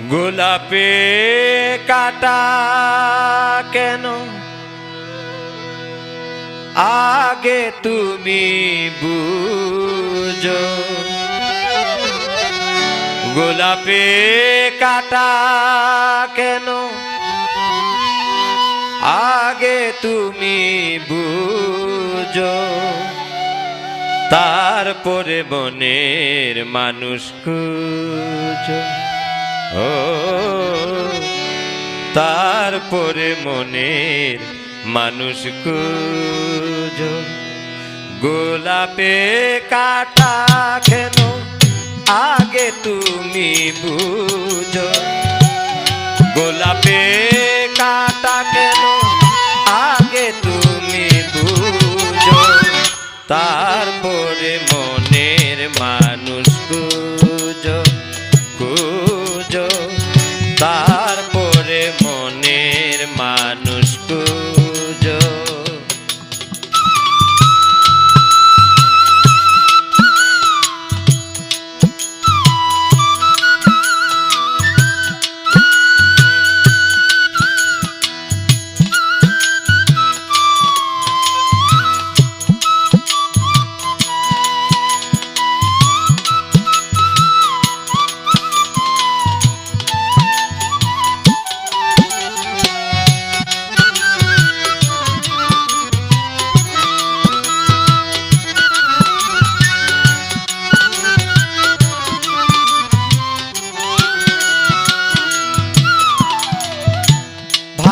গোলাপে কাটা কেন? আগে তুমি বুঝো। গোলাপে কাটা কেন? আগে তুমি বুঝো। তারপরে বনের মানুষ খুঁজো। তারপরে মনের মানুষ খুঁজো। গোলাপে কাটা কেন? আগে তুমি বুঝো। গোলাপে কাটা কেন? আগে তুমি বুঝো। তারপরে মনের মানুষ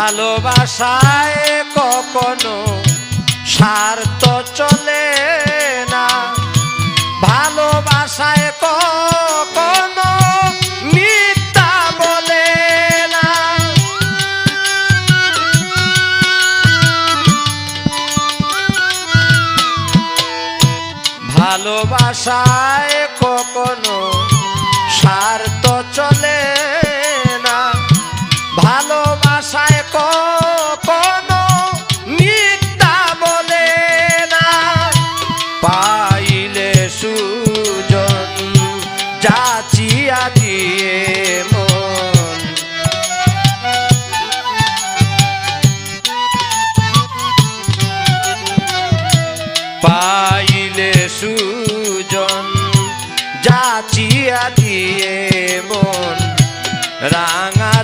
ভালোবাসায় কখনো স্বার্থ চলে না। ভালোবাসায় কখনো মিথ্যা বলে না। ভালোবাসায় কখনো স্বার্থ চলে যাচিয়া দিয়ে মন রাঙা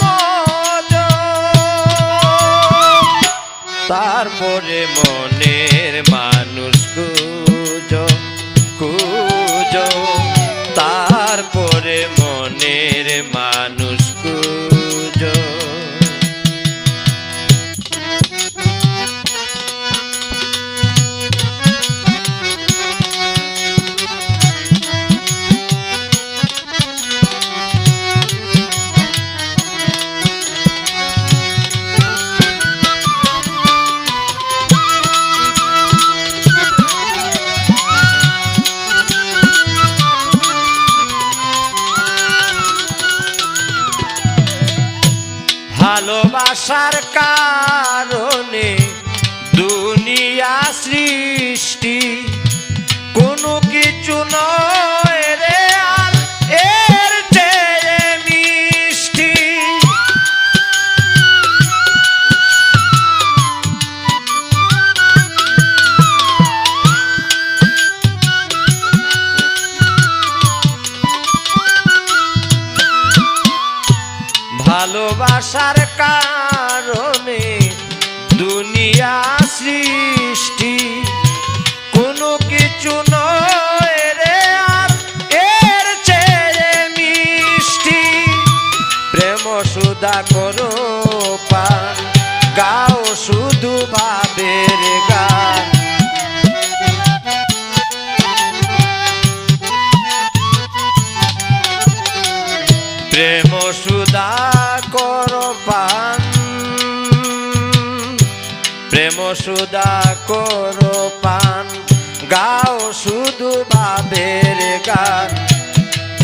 মজ তারপরে মনের ভালোবাসার কারণে দুনিয়া সৃষ্টি কোনো কিছু নয় রে আর এর চেয়ে মিষ্টি। ভালোবাসার কারণে দুনিয়া সৃষ্টি সুদা করো পান গাও শুধু বাবের গান।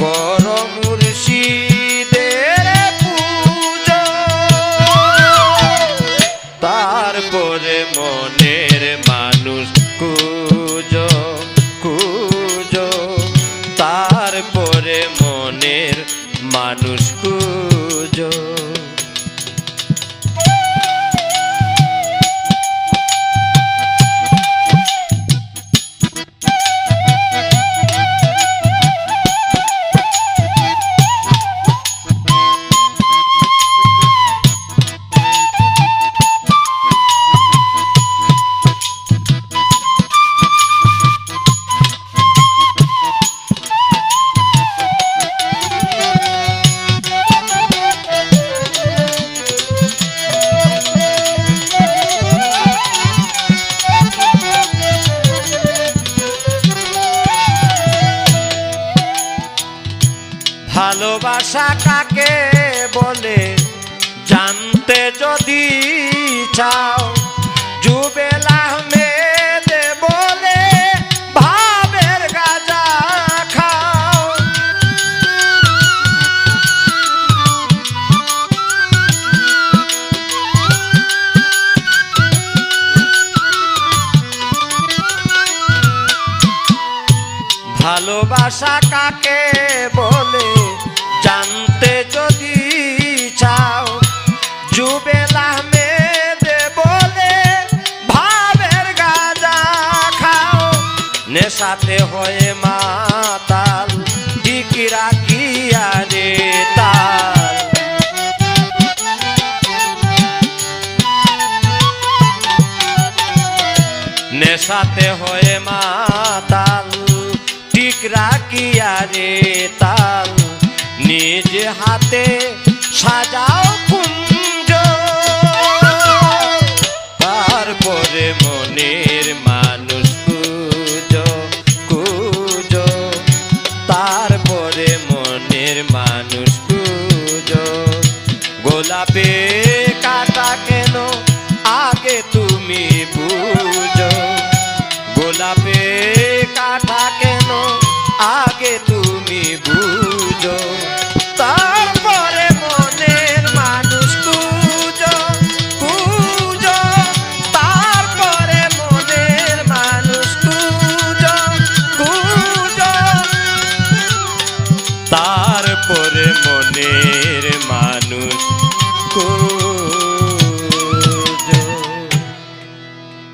কর মুর্শিদের পুজো। তারপরে মনের মানুষ ভালোবাসা কাকে বলে? জানতে যদি চাও বলে ভাবের গাজা খাও। ভালোবাসা কাকে বলে? জানতে যদি চাও, জুবেল আহমেদ বলে ভাবের গাজা খাও। নেশাতে হয়ে মাতাল টিকি রাখিয়া রে তাল। নেশাতে হয়ে মাতাল, ঠিক রাখিয়া রে তাল। নিজ হাতে সাজাও কুঞ্জ। তারপরে মনে